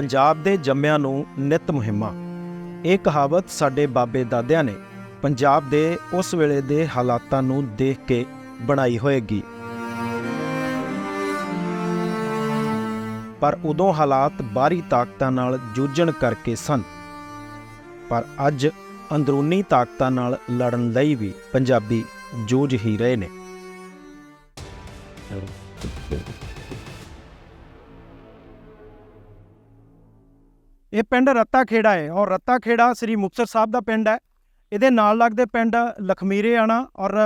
ਪੰਜਾਬ ਦੇ ਜੰਮਿਆਂ ਨੂੰ ਨਿਤ ਮੁਹਿੰਮਾਂ। ਇਹ ਕਹਾਵਤ ਸਾਡੇ ਬਾਬੇ ਦਾਦਿਆਂ ਨੇ ਪੰਜਾਬ ਦੇ ਉਸ ਵੇਲੇ ਦੇ ਹਾਲਾਤਾਂ ਨੂੰ ਦੇਖ ਕੇ ਬਣਾਈ ਹੋਏਗੀ। ਪਰ ਉਦੋਂ ਹਾਲਾਤ ਬਾਹਰੀ ਤਾਕਤਾਂ ਨਾਲ ਜੂਝਣ ਕਰਕੇ ਸਨ। ਪਰ ਅੱਜ ਅੰਦਰੂਨੀ ਤਾਕਤਾਂ ਨਾਲ ਲੜਨ ਲਈ ਵੀ ਪੰਜਾਬੀ ਜੂਝ ਹੀ ਰਹੇ ਨੇ। ਇਹ ਪਿੰਡ ਰੱਤਾ ਖੇੜਾ ਹੈ ਔਰ ਰੱਤਾ ਖੇੜਾ ਸ੍ਰੀ ਮੁਕਤਸਰ ਸਾਹਿਬ ਦਾ ਪਿੰਡ ਹੈ। ਇਹਦੇ ਨਾਲ ਲੱਗਦੇ ਪਿੰਡ ਲਖਮੀਰੇ ਆਣਾ ਔਰ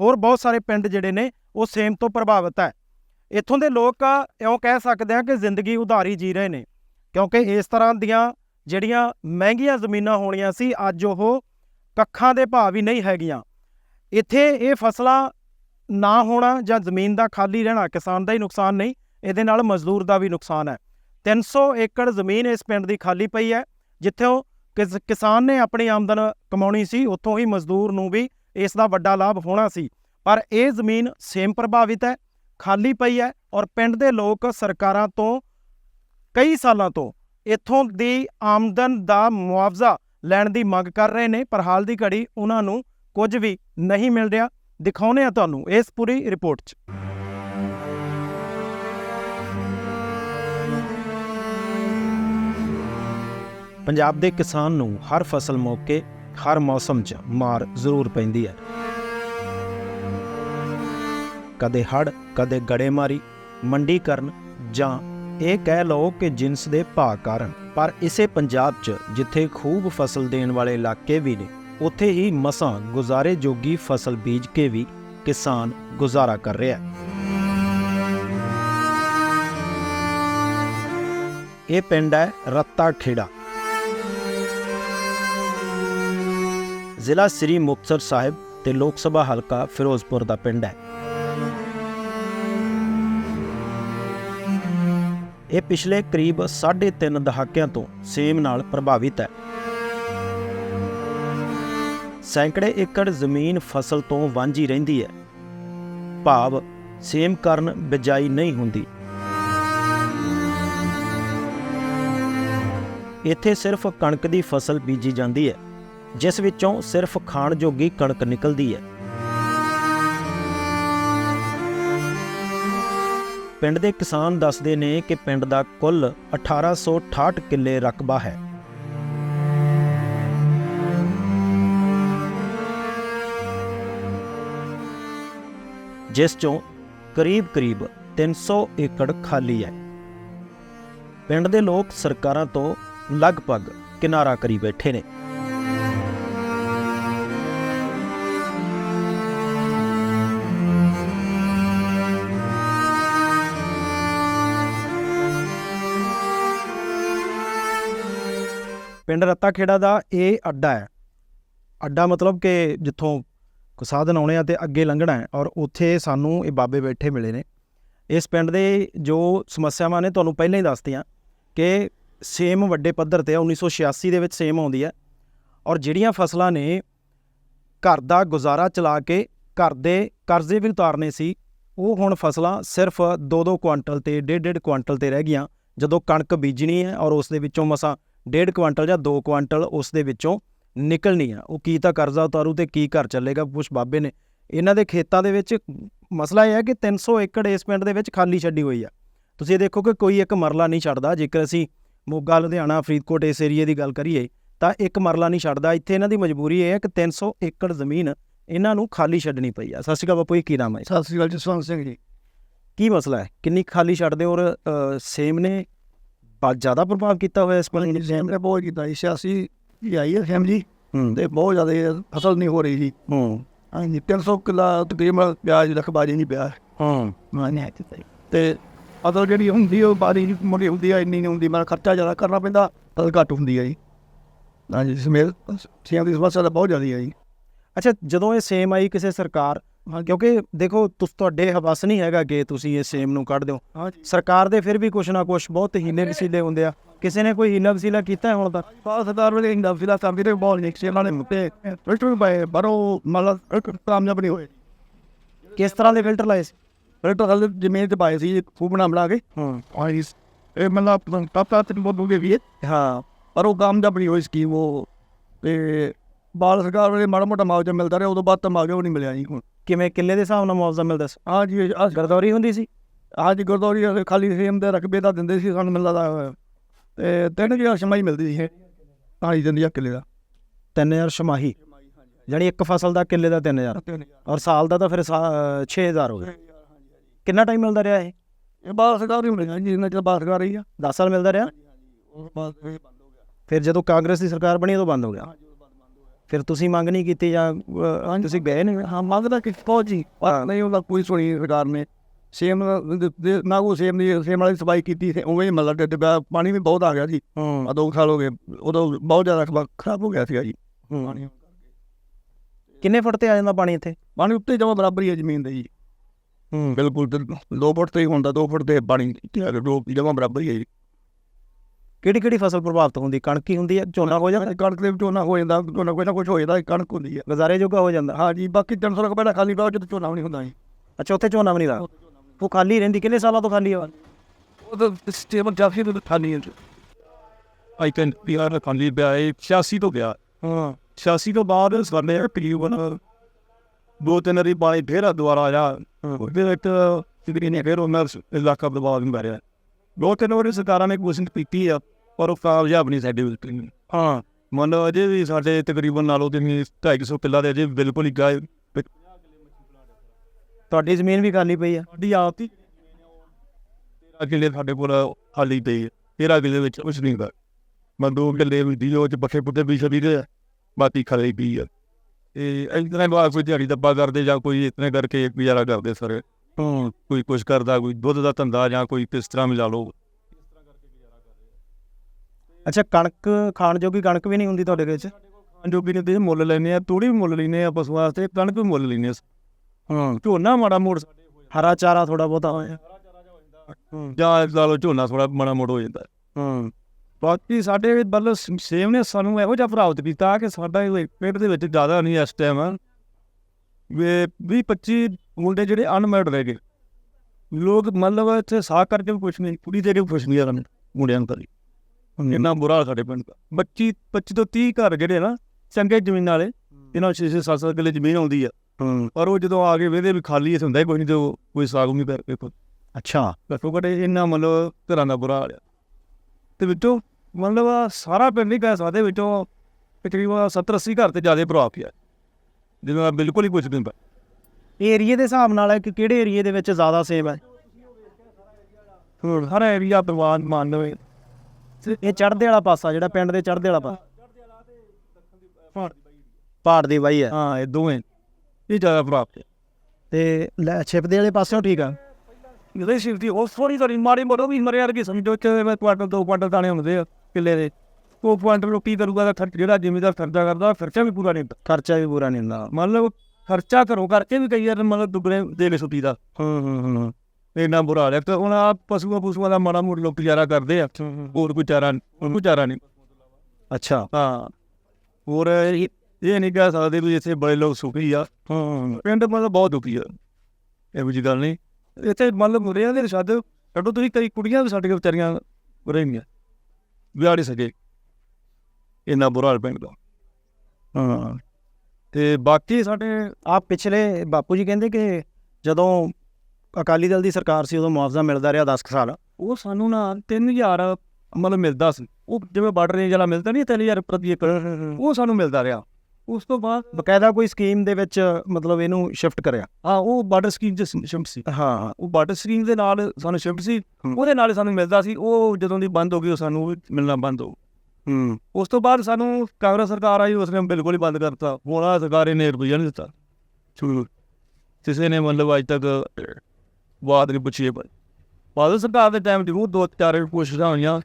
ਹੋਰ ਬਹੁਤ ਸਾਰੇ ਪਿੰਡ ਜਿਹੜੇ ਨੇ, ਉਹ ਸੇਮ ਤੋਂ ਪ੍ਰਭਾਵਿਤ ਹੈ। ਇੱਥੋਂ ਦੇ ਲੋਕ ਇਉਂ ਕਹਿ ਸਕਦੇ ਆ ਕਿ ਜ਼ਿੰਦਗੀ ਉਧਾਰੀ ਜੀ ਰਹੇ ਨੇ, ਕਿਉਂਕਿ ਇਸ ਤਰ੍ਹਾਂ ਦੀਆਂ ਜਿਹੜੀਆਂ ਮਹਿੰਗੀਆਂ ਜ਼ਮੀਨਾਂ ਹੋਣੀਆਂ ਸੀ, ਅੱਜ ਉਹ ਕੱਖਾਂ ਦੇ ਭਾਅ ਵੀ ਨਹੀਂ ਹੈਗੀਆਂ। ਇੱਥੇ ਇਹ ਫਸਲਾਂ ਨਾ ਹੋਣਾ ਜਾਂ ਜ਼ਮੀਨ ਦਾ ਖਾਲੀ ਰਹਿਣਾ ਕਿਸਾਨ ਦਾ ਹੀ ਨੁਕਸਾਨ ਨਹੀਂ, ਇਹਦੇ ਨਾਲ ਮਜ਼ਦੂਰ ਦਾ ਵੀ ਨੁਕਸਾਨ ਹੈ। 300 ਏਕੜ ਜ਼ਮੀਨ ਇਸ ਪਿੰਡ ਦੀ ਖਾਲੀ ਪਈ ਹੈ, ਜਿੱਥੋਂ ਕਿਸ- ਕਿਸਾਨ ਨੇ ਆਪਣੀ ਆਮਦਨ ਕਮਾਉਣੀ ਸੀ, ਉੱਥੋਂ ਹੀ ਮਜ਼ਦੂਰ ਨੂੰ ਵੀ ਇਸ ਦਾ ਵੱਡਾ ਲਾਭ ਹੋਣਾ ਸੀ। ਪਰ ਇਹ ਜ਼ਮੀਨ ਸੇਮ ਪ੍ਰਭਾਵਿਤ ਹੈ, ਖਾਲੀ ਪਈ ਹੈ ਔਰ ਪਿੰਡ ਦੇ ਲੋਕ ਸਰਕਾਰਾਂ ਤੋਂ ਕਈ ਸਾਲਾਂ ਤੋਂ ਇੱਥੋਂ ਦੀ ਆਮਦਨ ਦਾ ਮੁਆਵਜ਼ਾ ਲੈਣ ਦੀ ਮੰਗ ਕਰ ਰਹੇ ਨੇ, ਪਰ ਹਾਲ ਦੀ ਘੜੀ ਉਹਨਾਂ ਨੂੰ ਕੁਝ ਵੀ ਨਹੀਂ ਮਿਲ ਰਿਹਾ। ਦਿਖਾਉਨੇ ਆ ਤੁਹਾਨੂੰ ਇਸ ਪੂਰੀ ਰਿਪੋਰਟ 'ਚ। ਪੰਜਾਬ ਦੇ ਕਿਸਾਨ ਨੂੰ ਹਰ ਫਸਲ ਮੌਕੇ, ਹਰ ਮੌਸਮ 'ਚ ਮਾਰ ਜ਼ਰੂਰ ਪੈਂਦੀ ਹੈ। ਕਦੇ ਹੜ ਕਦੇ ਗੜੇਮਾਰੀ, ਮੰਡੀਕਰਨ ਜਾਂ ਇਹ ਕਹਿ ਲਓ ਕਿ ਜਿੰਸ ਦੇ ਭਾਅ ਕਾਰਨ। ਪਰ ਇਸੇ ਪੰਜਾਬ 'ਚ ਜਿੱਥੇ ਖੂਬ ਫਸਲ ਦੇਣ ਵਾਲੇ ਇਲਾਕੇ ਵੀ ਨੇ, ਉੱਥੇ ਹੀ ਮਸਾਂ ਗੁਜ਼ਾਰੇ ਜੋਗੀ ਫਸਲ ਬੀਜ ਕੇ ਵੀ ਕਿਸਾਨ ਗੁਜ਼ਾਰਾ ਕਰ ਰਿਹਾ ਹੈ। ਇਹ ਪਿੰਡ ਹੈ ਰੱਤਾ ਖੇੜਾ। ਜ਼ਿਲ੍ਹਾ ਸ੍ਰੀ ਮੁਕਤਸਰ ਸਾਹਿਬ ਤੇ ਲੋਕ ਸਭਾ ਹਲਕਾ ਫਿਰੋਜ਼ਪੁਰ ਦਾ ਪਿੰਡ ਹੈ। ਇਹ ਪਿਛਲੇ ਕਰੀਬ 3.5 ਦਹਾਕਿਆਂ ਤੋਂ ਸੇਮ ਨਾਲ ਪ੍ਰਭਾਵਿਤ ਹੈ। ਸੈਂਕੜੇ ਏਕੜ ਜ਼ਮੀਨ ਫਸਲ ਤੋਂ ਵਾਂਝੀ ਰਹਿੰਦੀ ਹੈ। ਭਾਵ ਸੇਮ ਕਾਰਨ ਬਿਜਾਈ ਨਹੀਂ ਹੁੰਦੀ। ਇੱਥੇ ਸਿਰਫ ਕਣਕ ਦੀ ਫਸਲ ਬੀਜੀ ਜਾਂਦੀ ਹੈ। ਜਿਸ ਵਿੱਚੋਂ ਸਿਰਫ ਖਾਣ ਜੋਗੀ ਕਣਕ ਨਿਕਲਦੀ ਹੈ। ਪਿੰਡ ਦੇ ਕਿਸਾਨ ਦੱਸਦੇ ਨੇ ਕਿ ਪਿੰਡ ਦਾ ਕੁੱਲ 1868 ਕਿੱਲੇ ਰਕਬਾ ਹੈ। ਜਿਸ ਚੋਂ ਕਰੀਬ-ਕਰੀਬ 300 ਏਕੜ ਖਾਲੀ ਹੈ। ਪਿੰਡ ਦੇ ਲੋਕ ਸਰਕਾਰਾਂ ਤੋਂ ਲਗਭਗ ਕਿਨਾਰਾ ਕਰੀ ਬੈਠੇ ਨੇ। ਪਿੰਡ ਰੱਤਾ ਖੇੜਾ ਦਾ ਇਹ ਅੱਡਾ ਹੈ। ਅੱਡਾ ਮਤਲਬ ਕਿ ਜਿੱਥੋਂ ਕੋ ਸਾਧਨ ਆਉਣੇ ਆ ਤੇ ਅੱਗੇ ਲੰਘਣਾ ਹੈ ਔਰ ਉੱਥੇ ਸਾਨੂੰ ਇਹ ਬਾਬੇ ਬੈਠੇ ਮਿਲੇ ਨੇ। ਇਸ ਪਿੰਡ ਦੇ ਜੋ ਸਮੱਸਿਆਵਾਂ ਨੇ ਤੁਹਾਨੂੰ ਪਹਿਲਾਂ ਹੀ ਦੱਸਤੀਆਂ ਕਿ ਸੇਮ ਵੱਡੇ ਪੱਧਰ ਤੇ ਆ 1986 ਦੇ ਵਿੱਚ ਸੇਮ ਆਉਂਦੀ ਹੈ ਔਰ ਜਿਹੜੀਆਂ ਫਸਲਾਂ ਨੇ ਘਰ ਦਾ ਗੁਜ਼ਾਰਾ ਚਲਾ ਕੇ ਘਰ ਦੇ ਕਰਜ਼ੇ ਵੀ ਉਤਾਰਨੇ ਸੀ, ਉਹ ਹੁਣ ਫਸਲਾਂ ਸਿਰਫ 2-2 ਕੁਆਂਟਲ ਤੇ 1.5 ਕੁਆਂਟਲ ਤੇ ਰਹਿ ਗਈਆਂ। ਜਦੋਂ ਕਣਕ ਬੀਜਣੀ ਹੈ ਔਰ ਉਸ ਦੇ ਵਿੱਚੋਂ ਮਸਾਂ 1.5 ਕੁਆਂਟਲ ਜਾਂ 2 ਕੁਆਂਟਲ ਉਸ ਦੇ ਵਿੱਚੋਂ ਨਿਕਲਣੀ ਆ। ਉਹ ਕੀ ਤਾਂ ਕਰਜ਼ਾ ਉਤਾਰੂ ਤੇ ਕੀ ਘਰ ਚੱਲੇਗਾ ਕੁਛ ਬਾਬੇ ਨੇ। ਇਹਨਾਂ ਦੇ ਖੇਤਾਂ ਦੇ ਵਿੱਚ ਮਸਲਾ ਇਹ ਹੈ ਕਿ 300 ਏਕੜ ਇਸ ਪਿੰਡ ਦੇ ਵਿੱਚ ਖਾਲੀ ਛੱਡੀ ਹੋਈ ਆ। ਤੁਸੀਂ ਇਹ ਦੇਖੋ ਕਿ ਕੋਈ ਇੱਕ ਮਰਲਾ ਨਹੀਂ ਛੱਡਦਾ। ਜੇਕਰ ਅਸੀਂ ਮੋਗਾ ਲੁਧਿਆਣਾ ਫਰੀਦਕੋਟ ਇਸ ਏਰੀਏ ਦੀ ਗੱਲ ਕਰੀਏ ਤਾਂ ਇੱਕ ਮਰਲਾ ਨਹੀਂ ਛੱਡਦਾ। ਇੱਥੇ ਇਹਨਾਂ ਦੀ ਮਜਬੂਰੀ ਇਹ ਹੈ ਕਿ 300 ਏਕੜ ਜ਼ਮੀਨ ਇਹਨਾਂ ਨੂੰ ਖਾਲੀ ਛੱਡਣੀ ਪਈ ਆ। ਸਤਿ ਸ਼੍ਰੀ ਅਕਾਲ ਬਾਪੂ ਜੀ ਕੀ ਨਾਮ ਹੈ? ਸਤਿ ਸ੍ਰੀ ਅਕਾਲ ਜਸਵੰਤ ਸਿੰਘ ਜੀ। ਕੀ ਮਸਲਾ ਹੈ? ਕਿੰਨੀ ਖਾਲੀ ਛੱਡਦੇ ਔਰ ਸੇਮ ਨੇ ਬਹੁਤ ਜ਼ਿਆਦਾ ਪ੍ਰਭਾਵ ਕੀਤਾ ਹੋਇਆ ਇਸ ਪਿੰਡ ਸੈਮ ਨੇ ਬਹੁਤ ਕੀਤਾ ਜੀ ਸਿਆਸੀ ਜੀ ਆਈ ਹੈ ਫੈਮਿਲੀ ਤੇ ਬਹੁਤ ਜ਼ਿਆਦਾ ਫਸਲ ਨਹੀਂ ਹੋ ਰਹੀ ਜੀ। ਹੂੰ। ਹਾਂਜੀ 300 ਕਿੱਲਾ ਤਕਰੀਬਨ ਪਿਆਜ਼ ਰਕਬਾਜੀ ਨਹੀਂ ਪਿਆ। ਹੂੰ। ਮਾਨੇ ਤੇ ਅਦਰ ਜਿਹੜੀ ਹੁੰਦੀ ਉਹ ਬਾਰੀ ਮੁੜੀ ਹੁੰਦੀ ਆ ਇੰਨੀ ਨਹੀਂ ਹੁੰਦੀ ਮੇਰਾ ਖਰਚਾ ਜ਼ਿਆਦਾ ਕਰਨਾ ਪੈਂਦਾ ਫਸਲ ਘੱਟ ਹੁੰਦੀ ਆ ਜੀ। ਹਾਂਜੀ ਸਮੇਲ ਸੇਮ ਦੀ ਸਮੱਸਿਆ ਤਾਂ ਬਹੁਤ ਜ਼ਿਆਦਾ ਹੈ ਜੀ। ਅੱਛਾ ਜਦੋਂ ਇਹ ਸੇਮ ਆਈ ਕਿਸੇ ਸਰਕਾਰ ਕਿਉਂਕਿ ਦੇਖੋ ਤੁਸ ਤੁਹਾਡੇ ਹਵਸ ਨਹੀਂ ਹੈਗਾ ਕਿ ਤੁਸੀਂ ਇਹ ਸੇਮ ਨੂੰ ਕੱਢ ਦਿਓ। ਸਰਕਾਰ ਦੇ ਫਿਰ ਵੀ ਕੁਛ ਨਾ ਕੁਛ ਬਹੁਤ ਹੀਲੇ ਵਸੀਲੇ ਹੁੰਦੇ ਆ। ਕਿਸੇ ਨੇ ਕੋਈ ਹੀਲਾ ਵਸੀਲਾ ਕੀਤਾ ਹੈ ਹੁਣ ਤੱਕ? ਸਰਦਾਰ ਵੇਲੇ ਇੰਦਾ ਫਿਲਾ ਤਾਂ ਵੀਰੇ ਬਹੁਤ ਨਹੀਂ ਸੇਮ ਵਾਲੇ ਮੁੱਤੇ ਰਿਟਰ ਬਾਈ ਬਰੋ ਮਤਲਬ ਕਾਮਯਾਬ ਨਹੀਂ ਹੋਏ। ਕਿਸ ਤਰ੍ਹਾਂ ਦੇ ਫਿਲਟਰ ਲਾਏ ਸੀ? ਰਿਟਰ ਹਲ ਜ਼ਮੀਨ ਤੇ ਪਾਏ ਸੀ ਖੂਬ ਬਣਾ ਬਣਾ ਕੇ। ਹੂੰ। ਹਾਂਜੀ ਇਹ ਮਤਲਬ ਪਾਪਾ ਤੇ ਬਹੁਤ ਬੁਗੇ ਵੀ ਹੈ। ਹਾਂ। ਪਰ ਉਹ ਕਾਮਯਾਬ ਨਹੀਂ ਹੋਈ ਸਕੀਮ ਉਹ ਤੇ ਬਾਲ ਸਰਕਾਰ ਵੇਲੇ ਮਾੜਾ ਮੋਟਾ ਮੁਆਵਜ਼ਾ ਮਿਲਦਾ ਰਿਹਾ ਉਦੋਂ ਬਾਅਦ ਤਾਂ ਮੁਆਵਜ਼ਾ ਵੀ ਨਹੀਂ ਮਿਲਿਆ ਜੀ ਹੁਣ। ਕਿਵੇਂ ਕਿੱਲੇ ਦੇ ਹਿਸਾਬ ਨਾਲ ਮੁਆਵਜ਼ਾ ਮਿਲਦਾ ਸੀ? ਹਾਂ ਜੀ ਗਰਦੌਰੀ ਹੁੰਦੀ ਸੀ? ਹਾਂ ਜੀ ਗੁਰਦੌਰੀ ਖਾਲੀ ਸੇਮ ਦੇ ਰਕਬੇ ਦਾ ਦਿੰਦੇ ਸੀ ਸਾਨੂੰ ਮਿਲਦਾ ਦਾ ਤੇ ਤਿੰਨ ਹਜ਼ਾਰ ਛਮਾਈ ਮਿਲਦੀ ਸੀ ਪਾਣੀ ਦਿੰਦੀ ਆ ਕਿੱਲੇ ਦਾ। 3000 ਛਮਾਹੀ? ਜਾਨੀ ਇੱਕ ਫਸਲ ਦਾ ਕਿੱਲੇ ਦਾ 3000 ਔਰ ਸਾਲ ਦਾ ਤਾਂ ਫਿਰ 6000 ਹੋ ਗਿਆ। ਕਿੰਨਾ ਟਾਈਮ ਮਿਲਦਾ ਰਿਹਾ ਇਹ? ਇਹ ਬਾਲ ਸਰਕਾਰ ਹੀ ਮਿਲੇਗਾ ਜੀ ਇਹਨਾਂ ਚਿਰ ਬਾਲ ਸਰਕਾਰ ਰਹੀ ਆ। 10 ਸਾਲ ਮਿਲਦਾ ਰਿਹਾ? ਉਸ ਬਾਅਦ ਇਹ ਬੰਦ ਹੋ ਗਿਆ। ਫਿਰ ਜਦੋਂ ਕਾਂਗਰਸ ਦੀ ਸਰਕਾਰ ਬਣੀ ਉਦੋਂ ਬੰਦ ਹੋ ਗਿਆ। ਫਿਰ ਤੁਸੀਂ ਮੰਗ ਨਹੀਂ ਕੀਤੀ ਜਾਂ ਤੁਸੀਂ ਗਏ ਨਹੀਂ? ਹਾਂ ਮੰਗਦਾ ਕਿ ਪਹੁੰਚ ਜੀ। ਪਰ ਨਹੀਂ ਉਹਦਾ ਕੋਈ ਸੁਣੀ ਸਰਕਾਰ ਨੇ। ਸੇਮ ਨਾ ਕੋਈ ਸੇਮ ਦੀ ਸੇਮ ਵਾਲੀ ਸਫ਼ਾਈ ਕੀਤੀ ਉਵੇਂ ਹੀ ਮਤਲਬ ਪਿਆ ਪਾਣੀ ਵੀ ਬਹੁਤ ਆ ਗਿਆ ਜੀ ਹੂੰ। ਆ ਦੋ ਸਾਲ ਹੋ ਗਏ ਉਦੋਂ ਬਹੁਤ ਜ਼ਿਆਦਾ ਖਰਾਬ ਹੋ ਗਿਆ ਸੀਗਾ ਜੀ। ਪਾਣੀ ਕਿੰਨੇ ਫੁੱਟ ਤੇ ਆ ਜਾਂਦਾ ਪਾਣੀ ਇੱਥੇ? ਪਾਣੀ ਉੱਤੇ ਜਮਾ ਬਰਾਬਰ ਹੀ ਹੈ ਜ਼ਮੀਨ ਦੇ ਜੀ। ਹੂੰ। ਬਿਲਕੁਲ ਦੋ ਫੁੱਟ ਤੇ ਹੀ ਹੁੰਦਾ ਦੋ ਫੁੱਟ ਤੇ ਪਾਣੀ ਦੋ ਜਮਾ ਬਰਾਬਰ ਹੀ ਹੈ ਜੀ। ਕਿਹੜੀ ਕਿਹੜੀ ਫਸਲ ਪ੍ਰਭਾਵਿਤ ਹੁੰਦੀ? ਕਣਕ ਹੀ ਹੁੰਦੀ ਹੈ ਝੋਨਾ ਹੋ ਜਾਂਦਾ? ਕਣਕ ਦੇ ਵਿੱਚ ਝੋਨਾ ਹੋ ਜਾਂਦਾ ਝੋਨਾ ਕੋਈ ਨਾ ਕੁਝ ਹੋ ਜਾਂਦਾ ਕਣਕ ਹੁੰਦੀ ਹੈ। ਗੁਜ਼ਾਰੇ ਜੋਗਾ ਹੋ ਜਾਂਦਾ। ਹਾਂ ਜੀ ਬਾਕੀ 300 ਰੁਪਏ ਦਾ ਖਾਲੀ ਪਾਓ ਜਦੋਂ ਝੋਨਾ ਵੀ ਨਹੀਂ ਹੁੰਦਾ ਜੀ। ਅੱਛਾ ਉੱਥੇ ਝੋਨਾ ਵੀ ਨਹੀਂ ਦਾ ਉਹ ਖਾਲੀ ਰਹਿੰਦੀ ਕਿੰਨੇ ਸਾਲਾਂ ਤੋਂ ਖਾਲੀ ਆ? ਉਹ ਤਾਂ ਸਟੇਬਲ ਜਾਫੀ ਤੋਂ ਖਾਲੀ ਹੈ ਆਈ ਕੈਨ ਪੀ ਆਰ ਖਾਲੀ ਇਹ 86 ਤੋਂ ਗਿਆ। ਹਾਂ। 86 ਤੋਂ ਬਾਅਦ ਸਾਡੇ ਤਕਰੀਬਨ ਦੋ ਤਿੰਨ ਰੀ ਪਾਣੀ ਫੇਰ ਦੁਬਾਰਾ ਆਇਆ। ਉਹਦੇ ਵਿੱਚ ਤਕਰੀਬਨ ਨੇ ਫੇਰ ਉਹਨਾਂ ਇਲਾਕਾ ਬਰਬਾਦ ਨਹੀਂ ਕਰਿਆ ਦੋ ਤਿੰਨ ਵਾਰੀ ਸਰਕਾਰਾਂ ਨੇ ਕੋਸ਼ਿਸ਼ ਕੀਤੀ ਆ ਪਰ ਉਹ ਕਾਮਯਾਬ ਨਹੀਂ ਸਾਡੇ ਵਿੱਚ। ਹਾਂ ਮੰਨ ਲਓ ਅਜੇ ਵੀ ਸਾਡੇ ਤਕਰੀਬਨ ਨਾਲੋਂ ਤੇ 250 ਕਿੱਲਾ ਦੇ ਅਜੇ ਬਿਲਕੁਲ ਹੀ ਗਾਇਬ। ਤੁਹਾਡੀ ਜ਼ਮੀਨ ਵੀ ਖਾਲੀ ਪਈ ਆ। ਸਾਡੀ ਆਪ ਦੀ ਤੇਰਾਂ ਕਿੱਲੇ ਸਾਡੇ ਕੋਲ ਖਾਲੀ ਪਈ ਹੈ ਤੇਰਾਂ ਕਿੱਲੇ ਵਿੱਚ ਕੁਛ ਨਹੀਂ ਹੁੰਦਾ ਮੈਂ ਦੋ ਕਿੱਲੇ ਵੀ ਦੀ ਚ ਪੱਠੇ ਪੁੱਠੇ ਵੀ ਛੱਡੀ ਦੇ ਆ, ਬਾਕੀ ਖਾਲੀ ਪਈ ਆ। ਤੇ ਤਰ੍ਹਾਂ ਬਾਅਦ ਕੋਈ ਦਿਹਾੜੀ ਦੱਪਾ ਕਰਦੇ ਜਾਂ ਕੋਈ ਤਰ੍ਹਾਂ ਕਰਕੇ ਗੁਜ਼ਾਰਾ ਕਰਦੇ ਸਰ। ਹੂੰ ਕੋਈ ਕੁਛ ਕਰਦਾ ਕੋਈ ਦੁੱਧ ਦਾ ਧੰਦਾ ਜਾਂ ਕੋਈ ਕਿਸ ਤਰ੍ਹਾਂ ਮਿਲਾ ਲਓ। ਅੱਛਾ ਕਣਕ ਖਾਣ ਜੋਗੀ ਕਣਕ ਵੀ ਨਹੀਂ ਹੁੰਦੀ ਤੁਹਾਡੇ ਵਿੱਚ ਜੋ ਵੀ ਨੇ ਤੇ ਮੁੱਲ ਲੈਨੇ ਆ ਤੂੜੀ ਵੀ ਮੁੱਲ ਲੈਨੇ ਆ ਪਸ਼ੂ ਵਾਸਤੇ ਕਣਕ ਵੀ ਮੁੱਲ ਲੈਨੇ ਆ ਹੂੰ। ਝੋਨਾ ਮਾੜਾ ਮੋੜ ਹਰਾ ਚਾਰਾ ਥੋੜਾ ਬਹੁਤਾ ਹੋਇਆ ਜਾਂ ਲਾ ਲਓ ਝੋਨਾ ਥੋੜਾ ਮਾੜਾ ਮੋੜ ਹੋ ਜਾਂਦਾ। ਹੂੰ। ਬਾਕੀ ਸਾਡੇ ਸ- ਸੇਮ ਨੇ ਸਾਨੂੰ ਇਹੋ ਜਿਹਾ ਪ੍ਰਾਪਤ ਕੀਤਾ ਕਿ ਸਾਡਾ ਇਹ ਪਿੰਡ ਦੇ ਵਿੱਚ ਜ਼ਿਆਦਾ ਨਹੀਂ ਇਸ ਟਾਈਮ ਵੀ 20 25 ਮੁੰਡੇ ਜਿਹੜੇ ਅਨਮੈਰਿਡ ਰਹਿ ਗਏ। ਲੋਕ ਮਤਲਬ ਇੱਥੇ ਸਾਹ ਕਰਕੇ ਵੀ ਕੁਛ ਨਹੀਂ ਕੁੜੀ ਦੇ ਕੇ ਵੀ ਕੁਛ ਨਹੀਂ ਕਰਨ ਮੁੰਡਿਆਂ ਕਰੀ ਇੰਨਾ ਬੁਰਾ ਹਾਲ ਸਾਡੇ ਪਿੰਡ ਦਾ। 25 25 ਤੋਂ 30 ਘਰ ਜਿਹੜੇ ਨਾ ਚੰਗੇ ਜ਼ਮੀਨ ਵਾਲੇ ਇਹਨਾਂ 6 6 7 7 ਕਿੱਲੇ ਜ਼ਮੀਨ ਆਉਂਦੀ ਆ। ਪਰ ਉਹ ਜਦੋਂ ਆ ਕੇ ਵੇਦੇ ਵੀ ਖਾਲੀ ਇੱਥੇ ਹੁੰਦਾ ਹੀ ਕੋਈ ਨਹੀਂ ਤੇ ਕੋਈ ਸਾਗ ਨਹੀਂ ਕਰਕੇ ਕੋਈ ਅੱਛਾ। ਘੱਟੋ ਘੱਟ ਇੰਨਾ ਮਤਲਬ ਘਰਾਂ ਦਾ ਬੁਰਾ ਹਾਲ ਆ। ਤੇ ਵਿੱਚੋਂ ਮਤਲਬ ਸਾਰਾ ਪਿੰਡ ਨਹੀਂ ਕਹਿ ਸਕਦੇ ਵਿੱਚੋਂ ਤਕਰੀਬਨ 70 80 ਘਰ ਤੇ ਜ਼ਿਆਦਾ ਪ੍ਰਭਾਵ ਪਿਆ। ਜਿਹਨਾਂ ਦਾ ਬਿਲਕੁਲ ਹੀ ਕੁਝ ਨਹੀਂ ਪਾ ਇਹ ਏਰੀਏ ਦੇ ਹਿਸਾਬ ਨਾਲ ਹੈ ਕਿ ਕਿਹੜੇ ਏਰੀਏ ਦੇ ਵਿੱਚ ਜ਼ਿਆਦਾ ਸੇਮ ਹੈ? ਹੁਣ ਹਰ ਏਰੀਆ ਪ੍ਰਵਾਨ ਮੰਨ ਲਵੇ ਇਹ। ਚੜ੍ਹਦੇ ਵਾਲਾ ਪਾਸਾ ਜਿਹੜਾ ਪਿੰਡ ਦੇ ਚੜ੍ਹਦੇ ਵਾਲਾ ਪਾਸਾ। ਪਹਾੜ ਦੀ ਵਾਈ ਹੈ। ਹਾਂ ਇਹ ਦੋਵੇਂ। ਇਹ ਜ਼ਿਆਦਾ ਪ੍ਰਭਾਵ ਪਿਆ ਤੇ ਲੈ ਛਿਪਦੇ ਵਾਲੇ ਪਾਸਿਓਂ ਠੀਕ ਆ? ਸਿਰ ਦੀ ਉਹ ਥੋੜੀ ਥੋੜੀ ਮਾੜੀ ਮੋਟੋ ਵੀ ਮਰਿਆ ਕਿ ਸਮਝੋ ਕਿ ਮੈਂ ਕੁਆਂਟਲ ਦੋ ਕੁਆਂਟਲ ਦਾਣੇ ਹੁੰਦੇ ਆ ਕਿੱਲੇ ਦੇ। ਉਹ ਕੁਆਂਟਲ ਰੋਟੀ ਕਰੂਗਾ ਤਾਂ ਜਿਹੜਾ ਜ਼ਿਮੀਦਾਰ ਖਰਚਾ ਕਰਦਾ ਖਰਚਾ ਵੀ ਪੂਰਾ ਨਹੀਂ ਹੁੰਦਾ। ਖਰਚਾ ਵੀ ਪੂਰਾ ਨਹੀਂ ਹੁੰਦਾ। ਮਤਲਬ ਖਰਚਾ ਘਰੋਂ ਕਰਕੇ ਵੀ ਕਈ ਵਾਰ ਮਤਲਬ ਦੁੱਗਣੇ ਦੇ ਕੇ ਸੁੱਤੀ ਦਾ। ਹੂੰ ਹੂੰ ਹੂੰ ਇੰਨਾ ਬੁਰਾ ਹਾਲ ਹੈ। ਤੇ ਹੁਣ ਆ ਪਸ਼ੂਆਂ ਪਸ਼ੂਆਂ ਦਾ ਮਾੜਾ ਮੋੜ ਲੋਕ ਗੁਜ਼ਾਰਾ ਕਰਦੇ ਆ। ਹੋਰ ਕੋਈ ਚਾਰਾ ਹੋਰ ਕੋਈ ਚਾਰਾ ਨਹੀਂ ਅੱਛਾ। ਹਾਂ। ਹੋਰ ਇਹ ਨਹੀਂ ਕਹਿ ਸਕਦੇ ਵੀ ਇੱਥੇ ਬੜੇ ਲੋਕ ਸੁਖੀ ਆ। ਹੂੰ ਪਿੰਡ ਮਤਲਬ ਬਹੁਤ ਦੁਖੀ ਆ। ਇਹੋ ਜਿਹੀ ਗੱਲ ਨਹੀਂ। ਇੱਥੇ ਮਤਲਬ ਮੁਰਿਆਂ ਦੇ ਰਸ਼ਦ ਛੱਡੋ ਤੁਸੀਂ ਕਈ ਕੁੜੀਆਂ ਵੀ ਸਾਡੀਆਂ ਵਿਚਾਰੀਆਂ ਰਹਿੰਦੀਆਂ। ਵਿਆਹ ਨਹੀਂ ਸਕੇ। ਇੰਨਾ ਬੁਰਾ ਹਾਲ ਪਿੰਡ ਦਾ। ਹਾਂ। ਤੇ ਬਾਕੀ ਸਾਡੇ ਆਪ ਪਿਛਲੇ ਬਾਪੂ ਜੀ ਕਹਿੰਦੇ ਕਿ ਜਦੋਂ ਅਕਾਲੀ ਦਲ ਦੀ ਸਰਕਾਰ ਸੀ ਉਦੋਂ ਮੁਆਵਜ਼ਾ ਮਿਲਦਾ ਰਿਹਾ 10 ਸਾਲ। ਉਹ ਸਾਨੂੰ ਨਾ 3000 ਮਤਲਬ ਮਿਲਦਾ ਸੀ। ਉਹ ਜਿਵੇਂ ਬਾਰਡਰ ਰੇਂਜ ਵਾਲਾ ਮਿਲਦਾ ਨਹੀਂ 3000 ਪ੍ਰਤੀ ਏਕੜ ਉਹ ਸਾਨੂੰ ਮਿਲਦਾ ਰਿਹਾ। ਉਸ ਤੋਂ ਬਾਅਦ ਬਕਾਇਦਾ ਕੋਈ ਸਕੀਮ ਦੇ ਵਿੱਚ ਮਤਲਬ ਇਹਨੂੰ ਸ਼ਿਫਟ ਕਰਿਆ। ਹਾਂ ਉਹ ਬਾਰਡਰ ਸਕੀਮ ਚ ਸ਼ਿਫਟ ਸੀ। ਹਾਂ ਉਹ ਬਾਰਡਰ ਸਕੀਮ ਦੇ ਨਾਲ ਸਾਨੂੰ ਸ਼ਿਫਟ ਸੀ ਉਹਦੇ ਨਾਲ ਸਾਨੂੰ ਮਿਲਦਾ ਸੀ। ਉਹ ਜਦੋਂ ਦੀ ਬੰਦ ਹੋ ਗਈ ਉਹ ਸਾਨੂੰ ਮਿਲਣਾ ਬੰਦ ਹੋ ਹੂੰ। ਉਸ ਤੋਂ ਬਾਅਦ ਸਾਨੂੰ ਕਾਂਗਰਸ ਸਰਕਾਰ ਆਈ ਉਸਨੇ ਬਿਲਕੁਲ ਹੀ ਬੰਦ ਕਰਤਾ। ਹੁਣ ਆ ਸਰਕਾਰ ਨੇ ਰੁਪਈਆ ਨਹੀਂ ਦਿੱਤਾ। ਸ਼ੁਰੂ ਕਿਸੇ ਨੇ ਮਤਲਬ ਅੱਜ ਤੱਕ ਬਾਤ ਨਹੀਂ ਪੁੱਛੀ ਪਰ ਬਾਦਲ ਸਰਕਾਰ ਦੇ ਟਾਈਮ ਜ਼ਰੂਰ ਦੋ ਚਾਰ ਕੋਸ਼ਿਸ਼ਾਂ ਹੋਈਆਂ